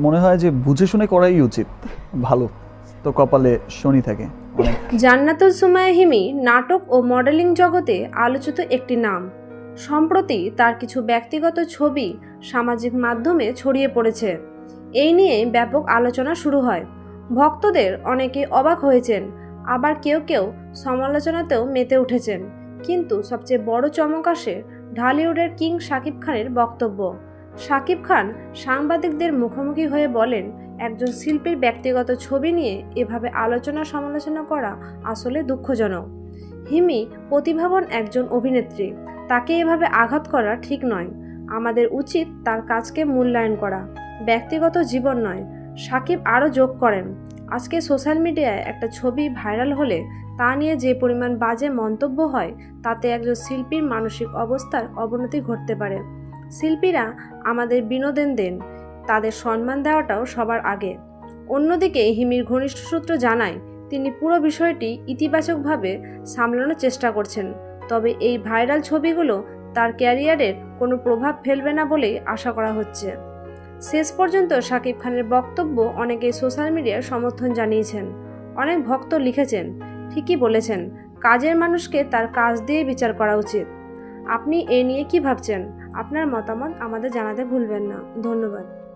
মনে হয় যে বুঝে শুনে করাই উচিত। ভালো। তো কপালে শনি থাকে। জান্নাতুল সুমায়া হিমি নাটক ও মডেলিং জগতে আলোচিত একটি নাম। সম্প্রতি তার কিছু ব্যক্তিগত ছবি সামাজিক মাধ্যমে ছড়িয়ে পড়েছে। এই নিয়ে ব্যাপক আলোচনা শুরু হয়। ভক্তদের অনেকে অবাক হয়েছেন। আবার কেউ কেউ সমালোচনাতেও মেতে উঠেছেন। কিন্তু সবচেয়ে বড় চমক আসে ঢালিউডের কিং শাকিব খানের বক্তব্য। শাকিব খান সাংবাদিকদের মুখোমুখি হয়ে বলেন, একজন শিল্পীর ব্যক্তিগত ছবি নিয়ে এভাবে আলোচনা সমালোচনা করা আসলে দুঃখজনক। হিমি প্রতিভাবান একজন অভিনেত্রী, তাকে এভাবে আঘাত করা ঠিক নয়। আমাদের উচিত তার কাজকে মূল্যায়ন করা। ব্যক্তিগত জীবন নয়। সাকিব আরও যোগ করেন, আজকে সোশ্যাল মিডিয়ায় একটা ছবি ভাইরাল হলে তা নিয়ে যে পরিমাণ বাজে মন্তব্য হয়, তাতে একজন শিল্পীর মানসিক অবস্থার অবনতি ঘটতে পারে। শিল্পীরা আমাদের বিনোদন দেন, তাদের সম্মান দেওয়াটাও সবার আগে। অন্যদিকে হিমির ঘনিষ্ঠ সূত্র জানায়, তিনি পুরো বিষয়টি ইতিবাচকভাবে সামলানোর চেষ্টা করছেন। তবে এই ভাইরাল ছবিগুলো তার ক্যারিয়ারের কোনো প্রভাব ফেলবে না বলেই আশা করা হচ্ছে। শেষ পর্যন্ত শাকিব খানের বক্তব্য অনেকেই সোশ্যাল মিডিয়ায় সমর্থন জানিয়েছেন। অনেক ভক্ত লিখেছেন, ঠিকই বলেছেন, কাজের মানুষকে তার কাজ দিয়ে বিচার করা উচিত। আপনি এ নিয়ে কি ভাবছেন? আপনার মতামত আমাদের জানাতে ভুলবেন না। ধন্যবাদ।